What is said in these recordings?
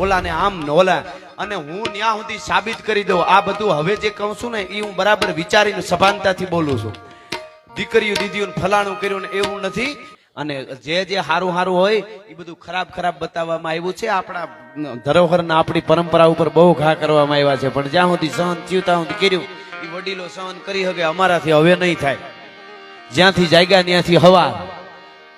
ઓલાને આમ ને ઓલા અને હું ત્યાં સુધી સાબિત કરી દઉં. આ બધું હવે જે કહું છું ને એ હું બરાબર વિચારીને સભાનતાથી બોલું છું. દીકરીઓ દીદીઓ ફલાણું કર્યું ને એવું નથી. અને જે જે હારું સારું હોય એ બધું ખરાબ ખરાબ બતાવવામાં આવ્યું છે. આપણા ધરોહરના આપણી પરંપરા ઉપર બહુ ઘા કરવામાં આવ્યા છે. પણ જ્યાં સુધી સહન થયું, ત્યાં સુધી કર્યું. એ વડીલો સહન કરી શકે, અમારાથી હવે નહીં થાય. જ્યાંથી જાગ્યા, ત્યાંથી હવા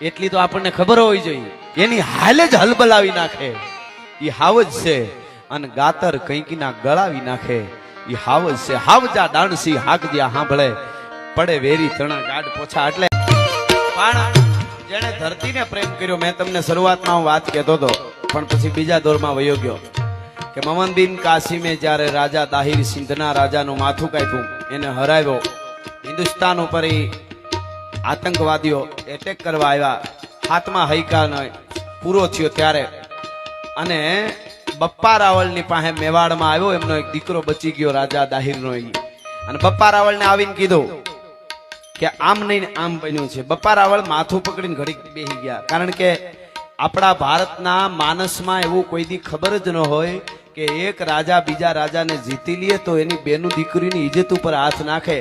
એટલી તો આપણને ખબર હોવી જોઈએ. એની હાલે જ હલબલાવી નાખે. એ હાવ જ છે. અને ગાતર કંઈકીના ગળાવી નાખે. એ હાવ જ છે. હાવજા દાણસી હાકજ્યા સાંભળે પડે વેરી ત્રણા ગાઢ પોછા. એટલે પણ, જેણે ધરતીને પ્રેમ કર્યો, મેં તમને શરૂઆતમાં હું વાત કહેતો હતો, પણ પછી બીજા દોરમાં વયો ગયો. કે મમન કાસિમે જ્યારે રાજા દાહિર સિંધના રાજાનું માથું કાપ્યું, એને હરાવ્યો. હિન્દુસ્તાન ઉપર ઈ આતંકવાદીઓ એટેક કરવા આવ્યા. હાથમાં હૈકાનો પૂરો થયો ત્યારે. અને બપ્પા રાવળની પાસે મેવાડમાં આવ્યો, એમનો એક દીકરો બચી ગયો, રાજા દાહિરનો એ અને બપ્પા રાવળને આવીને કીધું કે આમ નહીં આમ બન્યું છે. બપ્પા રાવળ માથું પકડીને ઘડીક બેસી ગયા. કારણ કે આપણા ભારતના માનસમાં એવું કોઈ દી ખબર જ ન હોય કે એક રાજા બીજા રાજાને જીતી લે તો એની બેનું દીકરીની ઇજ્જત ઉપર હાથ નાખે.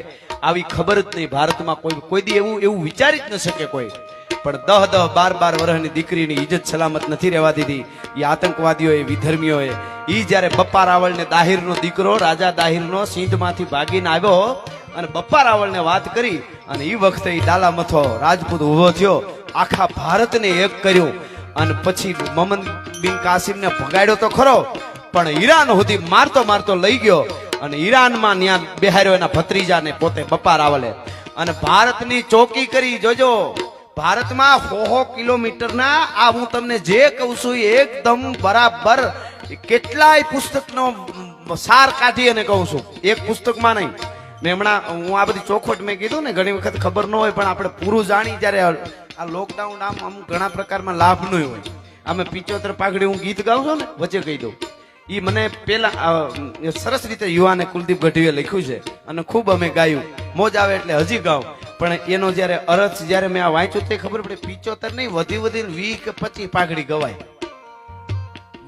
આવી ખબર જ નહીં ભારતમાં કોઈ કોઈ દી એવું એવું વિચારી જ ન શકે કોઈ. પણ દહ દહ બાર બાર વર્ષની દીકરીની ઇજ્જત સલામત નથી રહેવા દીધી. એ આતંકવાદીઓએ, વિધર્મીઓએ. એ જ્યારે બપ્પા રાવળને દાહિરનો દીકરો, રાજા દાહિરનો સિંધમાંથી ભાગીને આવ્યો અને બપ્પા રાવળને વાત કરી અને એ વખતે એ ડાલા મથો રાજપૂત ઊભો થયો, આખા ભારતને એક કર્યું. અને પછી મમન બિન કાસિમને ભગાડ્યો તો ખરો, પણ ઈરાન સુધી મારતો મારતો લઈ ગયો અને ઈરાનમાં ત્યાં બેહાર્યો એના ભત્રીજાને પોતે બપ્પા રાવલે અને ભારતની ચોકી કરી, જોજો. ભારતમાં હો હો કિલોમીટરના, આ હું તમને જે કહું છું એકદમ બરાબર કેટલાય પુસ્તકનો સાર કાઢી અને કહું છું. એક પુસ્તકમાં નહીં. મેં હમણાં હું આ બધી ચોખવટ મેં કીધું ને, ઘણી વખત ખબર ન હોય, પણ આપણે પૂરું જાણી જ્યારે આ લોકડાઉન આમ અમુક ઘણા પ્રકારમાં લાભ નહીં હોય. અમે પિચોતર પાઘડી હું ગીત ગાઉં છું ને, વચ્ચે કહી દઉં. એ મને પેલા સરસ રીતે યુવાને કુલદીપ ગઢવીએ લખ્યું છે અને ખૂબ અમે ગાયું. મોજ આવે એટલે હજી ગાઉં. પણ એનો જ્યારે અરથ જ્યારે મેં આ વાંચ્યું તે ખબર પડે, પિચોતર નહીં, વધી વધીને વી કે પચી પાઘડી ગવાય.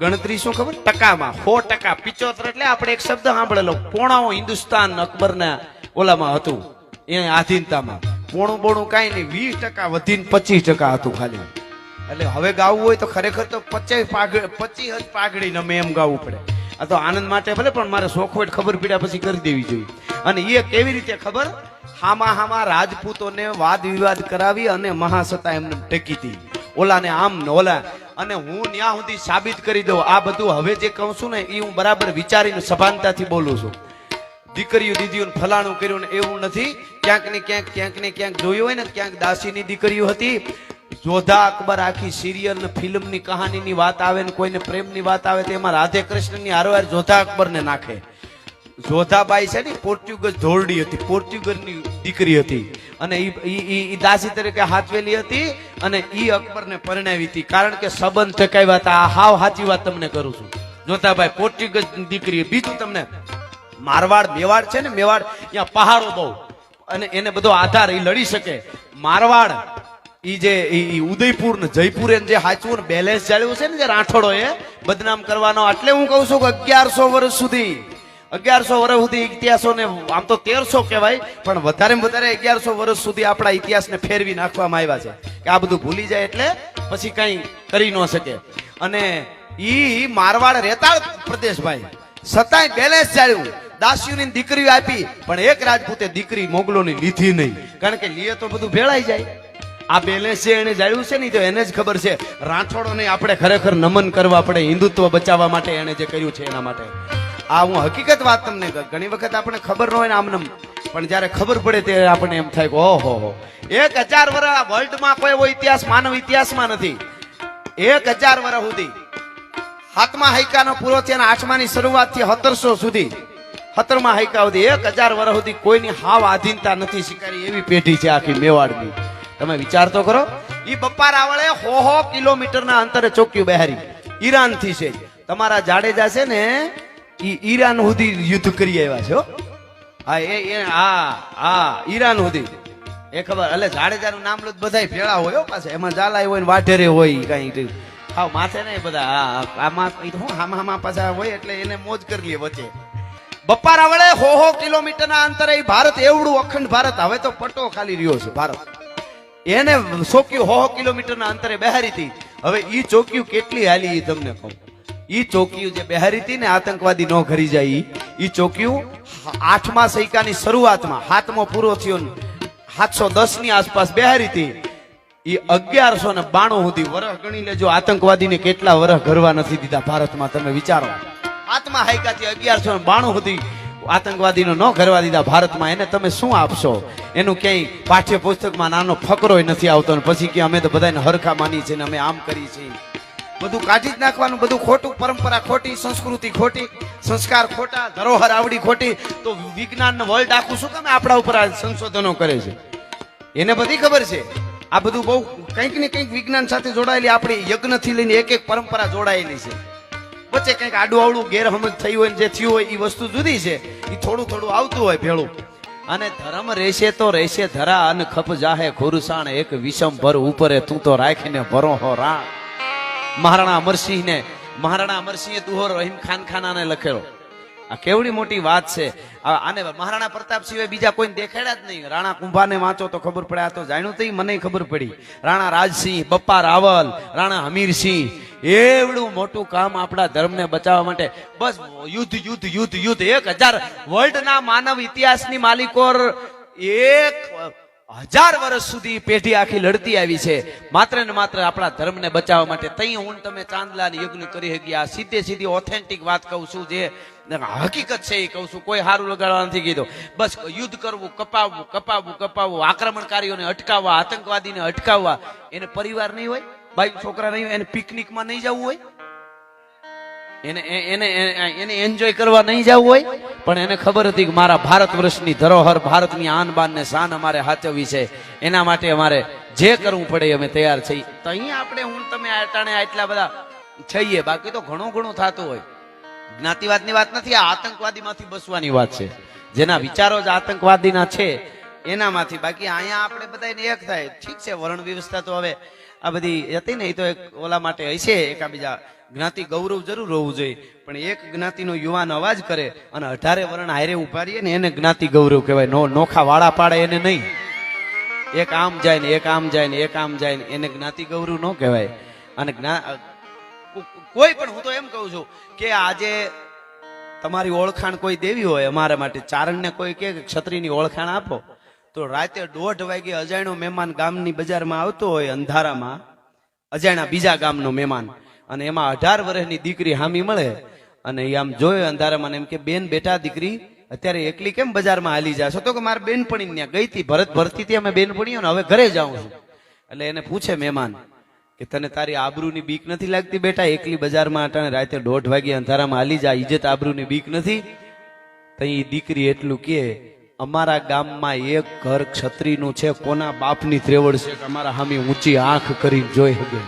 ગણતરી શું ખબર? ટકામાં, સો ટકા, પિચોતર એટલે આપણે એક શબ્દ સાંભળેલો પોણાઓ હિન્દુસ્તાન અકબરના ઓલામાં હતું, એ આધીનતામાં. પોણું બોણું કાંઈ નહીં, વીસ ટકા વધીને પચીસ ટકા હતું ખાલી. એટલે હવે ગાવું હોય તો ખરેખર તો પચાસ પાઘ, પચીસ જ પાઘડી અમે એમ ગાવું પડે. આ તો આનંદ માટે ભલે, પણ મારે સોખવટ ખબર પીડ્યા પછી કરી દેવી જોઈએ. અને એ કેવી રીતે ખબર? હામા હામા રાજપૂતોને વાદ વિવાદ કરાવી અને મહાસત્તા એમને ટેકી હતી ઓલાને આમ ને ઓલા. અને હું ત્યાં સુધી સાબિત કરી દઉં. આ બધું હવે જે કહું છું ને એ હું બરાબર વિચારીને સભાનતાથી બોલું છું. દીકરીઓ, દીદીઓને ફલાણું કર્યું ને એવું નથી. ક્યાંક ને ક્યાંક ક્યાંક ને ક્યાંક જોયું હોય ને, ક્યાંક દાસીની દીકરીઓ હતી. જોધા અકબર આખી સિરિયલ ને ફિલ્મની કહાનીની વાત આવે ને કોઈને પ્રેમની વાત આવે તો એમાં રાધે કૃષ્ણની હારોહાર જોધા અકબરને નાખે. જોધાબાઈ છે ને, પોર્ટુગલ ધોરડી હતી, પોર્ટુગલની દીકરી હતી. અને ઈ દાસી તરીકે હાથવેલી હતી અને ઈ અકબરને પરણાવી હતી. કારણ કે સંબંધ ટકાવ્યા હતા. હાવ સાચી વાત તમને કરું છું. જોધાબાઈ, પોર્ટુગલ દીકરી બીજું તમને મારવાડ, મેવાડ છે ને, મેવાડ ત્યાં પહાડો બહુ. અને એને બધો આધાર એ લડી શકે. મારવાડ, ઈ જે ઉદયપુર ને જયપુર જે હાચવું ને બેલેન્સ ચાલ્યું છે ને, જે રાઠોડો એ બદનામ કરવાનો, એટલે હું કહું છું કે અગિયારસો વર્ષ સુધી અગિયારસો વર્ષ સુધી ઇતિહાસો ને આમ તો તેરસો કહેવાય, પણ વધારે વધારે અગિયારસો વર્ષ સુધી આપણા ઇતિહાસને ફેરવી નાખવામાં આવ્યા છે. કે આ બધું ભૂલી જાય એટલે પછી કઈ કરી ન શકે. અને ઈ મારવાડ રેતાળ પ્રદેશ ભાઈ. સતાય બેલેન્સ ચાલ્યું દાસીઓની દીકરીઓ આપી, પણ એક રાજપૂતે દીકરી મોગલોની લીધી નહીં. કારણ કે લીએ તો બધું ભેળાઈ જાય. આ બેલેન્સ છે એને જાળ્યું છે ને તો એને જ ખબર છે. રાઠોડોને આપણે ખરેખર નમન કરવા પડે, હિન્દુત્વ બચાવવા માટે એને જે કર્યું છે એના માટે. આ હું હકીકત વાત તમને ઘણી વખત આપણે ખબર ન હોય ને આમને પણ જ્યારે ખબર પડે ત્યારે આપણને એમ થાય કે ઓહો હો. એક હજાર વર્ષ વર્લ્ડમાં કોઈ એવો ઇતિહાસ, માનવ ઇતિહાસમાં નથી. એક હજાર વર્ષ સુધી. હાથમાં હૈકાનો પૂરો થયા અને આઠમાની શરૂઆતથી સત્તરસો સુધી. સત્તરમા હૈકા સુધી. એક હજાર વર્ષ સુધી કોઈની હાવ આધીનતા નથી સ્વીકારી એવી પેઢી છે આખી મેવાડની. તમે વિચાર તો કરો. ઈ બપ્પા રાવળે હો હો કિલોમીટરના અંતરે ચોક્યું બહેરી. ઈરાનથી છે. તમારા જાડેજા છે ને ઈ ઈરાન સુધી યુદ્ધ કરી આવ્યા છો, હા. એ એ, હા હા, ઈરાન સુધી. એ ખબર એટલે જાડેજાનું નામ લો બધા ભેળા હોય, હો, પાછા. એમાં ઝાલાય હોય ને વાઢેરે હોય કઈ હા, માથે નહીં બધા આ- આમાં ઈ હું, હામા હામા પાછા હોય એટલે એને મોજ કરી લે વચ્ચે. બપારા વડે હો હો, કિલોમીટરના અંતરે ભારત, એવડું અખંડ ભારત, હવે તો પટ્ટો ખાલી રહ્યો છે, ભારત. એને ચોક્યું હો હો, કિલોમીટરના અંતરે બહારી હતી. હવે ઈ ચોક્યું કેટલી હાલી એ તમને કહું. ઈ ચોકીયું જે બહેરી હતી ને આતંકવાદી નો ઘરી જાય ઈ, ચોક્યું આઠમા સૈકાની શરૂઆતમાં હાથમો પૂરો થયો સાતસો દસની આસપાસ બહેરી હતી. ઈ અગિયારસો ને બાણું સુધી વરહ ગણી લેજો. આતંકવાદીને કેટલા વરહ ઘરવા નથી દીધા ભારતમાં તમે વિચારો. આત્મા હાઈકાથી અગિયારસો ને બાણું સુધી આતંકવાદીનો ન ઘરવા દીધા ભારતમાં. એને તમે શું આપશો? એનું ક્યાંય પાઠ્ય પુસ્તકમાં નાનો ફકરોય નથી આવતો ને પછી કે અમે તો બધાને હરખા માની છે ને અમે આમ કરી છીએ. બધું કાઢી જ નાખવાનું, બધું ખોટું પરંપરા ખોટી, સંસ્કૃતિ ખોટી, સંસ્કાર ખોટા, ધરોહર આવડી ખોટી, તો વિજ્ઞાન વર્લ્ડ આખું શું તમે આપણા ઉપર આ સંશોધનો કરે છે? એને બધી ખબર છે? આ બધું બહુ કંઈક ને કંઈક વિજ્ઞાન સાથે જોડાયેલી આપણી યજ્ઞથી લઈને એક એક પરંપરા જોડાયેલી છે. વચ્ચે કંઈક આડું આવડું ગેરસમજ થયું હોય જે થયું હોય, એ વસ્તુ જુદી છે. એ થોડું થોડું આવતું હોય ભેળું. અને ધર્મ રહેશે તો રહેશે ધરા અને ખપ જાહે ખુરસાણ, એક વિષમ ભર ઉપરે તું તો રાખીને ભરો હો રા મહારાણા અમરસિંહને, મહારાણા અમરસિંહે દુહોર રહીમ ખાન ખાનાને લખેલો. આ કેવડી મોટી વાત છે. આને મહારાણા પ્રતાપ સિવાય બીજા કોઈ દેખાડ્યા જ નહીં. રાણા કુંભાને વાંચો તો ખબર પડે. આ તો જાણ્યું તો મને ખબર પડી. રાણા રાજસિંહ, બપ્પા રાવલ, રાણા હમીરસિંહ, એવડું મોટું કામ આપણા ધર્મને બચાવવા માટે. બસ યુદ્ધ યુદ્ધ યુદ્ધ યુદ્ધ. એક હજાર વર્લ્ડના માનવ ઇતિહાસની માલિકો એક હજાર વર્ષ સુધી પેઢી આખી લડતી આવી છે. માત્ર ને માત્ર આપણા ધર્મને બચાવવા માટે તઈ હું તમે ચાંદલાની યજ્ઞ કરી શકી આ સીધે સીધી ઓથેન્ટિક વાત કહું છું જે હકીકત છે એ કહું છું. કોઈ સારું લગાડવા નથી કીધું. બસ યુદ્ધ કરવું, કપાવવું કપાવવું કપાવવું, આક્રમણકારીઓને અટકાવવા, આતંકવાદીને અટકાવવા. એને પરિવાર નહીં હોય ભાઈ છોકરા નહીં હોય, એને પિકનિકમાં નહીં જવું હોય. એને એને એને એન્જોય કરવા નહીં જવું હોય? પણ એને ખબર હતી કે મારા ભારત વર્ષની ધરોહર ભારતની આન બાન ને શાન અમારે હાચવવી છે. એના માટે અમારે જે કરવું પડે અમે તૈયાર છીએ. તો અહીંયા આપણે હું તમે અટાણે આટલા બધા છીએ. બાકી તો ઘણું ઘણું થતું હોય. જ્ઞાતિવાદની વાત નથી, આ આતંકવાદીમાંથી બસવાની વાત છે. જેના વિચારો જ આતંકવાદીના છે, એનામાંથી. બાકી અહીંયા આપણે બધાને એક થાય. ઠીક છે, વર્ણ વ્યવસ્થા તો હવે આ બધી હતી ને, એ તો એક ઓલા માટે હશે, એકાબીજા જ્ઞાતિ ગૌરવ જરૂર હોવું જોઈએ. પણ એક જ્ઞાતિનો યુવાન અવાજ કરે અને અઢારે વર્ણ હારે ઉપાડીએ ને, એને જ્ઞાતિ ગૌરવ કહેવાય. નો, નોખા વાળા પાડે એને નહીં. એક આમ જાય ને, એક આમ જાય ને, એક આમ જાય ને, એને જ્ઞાતિ ગૌરવ ન કહેવાય. અને કોઈ પણ, હું તો એમ કહું છું કે આજે તમારી ઓળખાણ કોઈ દેવી હોય, અમારા માટે ચારણને કોઈ કે ક્ષત્રિયની ઓળખાણ આપો. તો રાતે દોઢ વાગે અજાણ્યો મહેમાન ગામની બજારમાં આવતો હોય અંધારામાં, અજાણ્યા બીજા ગામનો મહેમાન. અને એમાં અઢાર વર્ષની દીકરી હામી મળે અને એ આમ જોયો અંધારામાં એમ કે, બેન, બેટા, દીકરી, અત્યારે એકલી કેમ બજારમાં હાલી જાશો? તો કે, મારે બેનપણી ત્યાં ગઈ હતી ભરત ભરતી હતી અમે બેનપણીઓ ને હવે ઘરે જાઉં છું. એટલે એને પૂછે મહેમાન કે, તને તારી આબરૂની બીક નથી લાગતી બેટા? એકલી બજારમાં અટાણે રાતે દોઢ વાગે અંધારામાં હાલી જા ઇજત આબરૂની બીક નથી. તઈ દીકરી એટલું કે અમારા ગામમાં એક ઘર ક્ષત્રિયનું છે કોના બાપની ત્રેવડ છે કે અમારા હામી ઊંચી આંખ કરી જોઈ શકે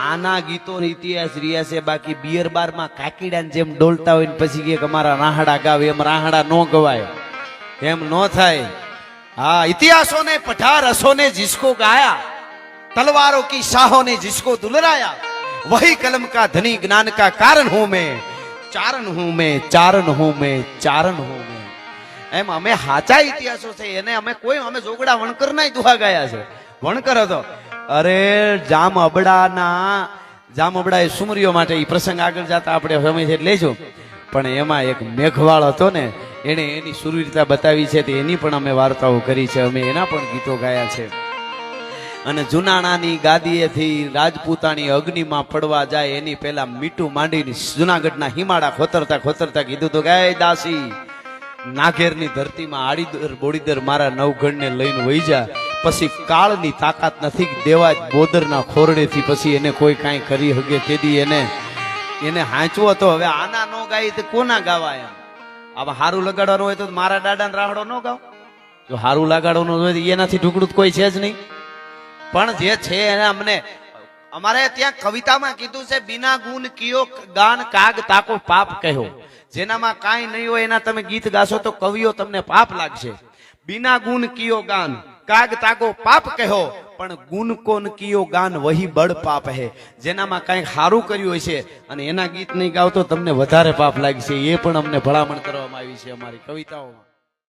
આના ગીતો ઇતિહાસ રહ્યા છે બાકી બિયર બારમાં કાકીડાને જેમ ડોલતા હોય ને પછી કે અમારા રાહડા ગાવ એમ રાહડા નો ગવાય એમ નો થાય હા ઇતિહાસો ને પઢા રસો ને जिसको गाया तलवारों की शाहों ने जिसको दुलराया वही कलम का धनी ज्ञान का कारण हूं मैं चारण हूं मैं चारण हूं मैं चारण हूं मैं એમ અમે હાચા ઇતિહાસો છે, એને અમે કોઈ, અમે જોગડા વણકર ના દુહા ગયા છે. વણકર હતો. અરે, જામ અબડાના, જામ અબડા એ સુમરીઓ માટે એ પ્રસંગ આગળ જતા આપણે સમય લેજો. પણ એમાં એક મેઘવાળ હતો ને એને એની સુરવીરતા બતાવી છે તે એની પણ અમે વાર્તાઓ કરી છે, અમે એના પણ ગીતો ગાયા છે. અને જુનાણાની ગાદીએથી રાજપૂતાણી અગ્નિમાં પડવા જાય એની પહેલા મીઠું માંડીને જુનાગઢના હિમાડા ખોતરતા ખોતરતા કીધું તો ગાય દાસી નાઘેરની ધરતીમાં આડીદર બોડીદર મારા નવગણને લઈને વહી જા. પછી કાળની તાકાત નથી દેવા જ બોદરના ખોરડેથી પછી એને કોઈ કાંઈ કરી હગે તેદી એને એને હાંચવો તો હવે આના નો ગાય તો કોના ગાવા એમ? આવા હારું લગાડવાનું હોય તો મારા દાદાને રાહડો ન ગાવ. જો હારું લગાડવાનું હોય એનાથી ઢુકડું કોઈ છે જ નહીં. પણ જે છે એને અમને અમારે ત્યાં કવિતામાં કીધું છે, બિના ગુણ કિયો ગાન કાગ તાકો પાપ કહ્યો જેનામાં કાંઈ નહીં હોય, એના તમે ગીત ગાશો તો કવિઓ તમને પાપ લાગશે. બિના ગુણ કિયો ગાન કાગ તાકો પાપ કહો. પણ ગુણ કોન કિયો ગાન વહી બળ પાપ હે. જેનામાં કાંઈક સારું કર્યું હોય છે અને એના ગીત નહીં ગાવ તો તમને વધારે પાપ લાગશે. એ પણ અમને ભલામણ કરવામાં આવી છે અમારી કવિતાઓમાં.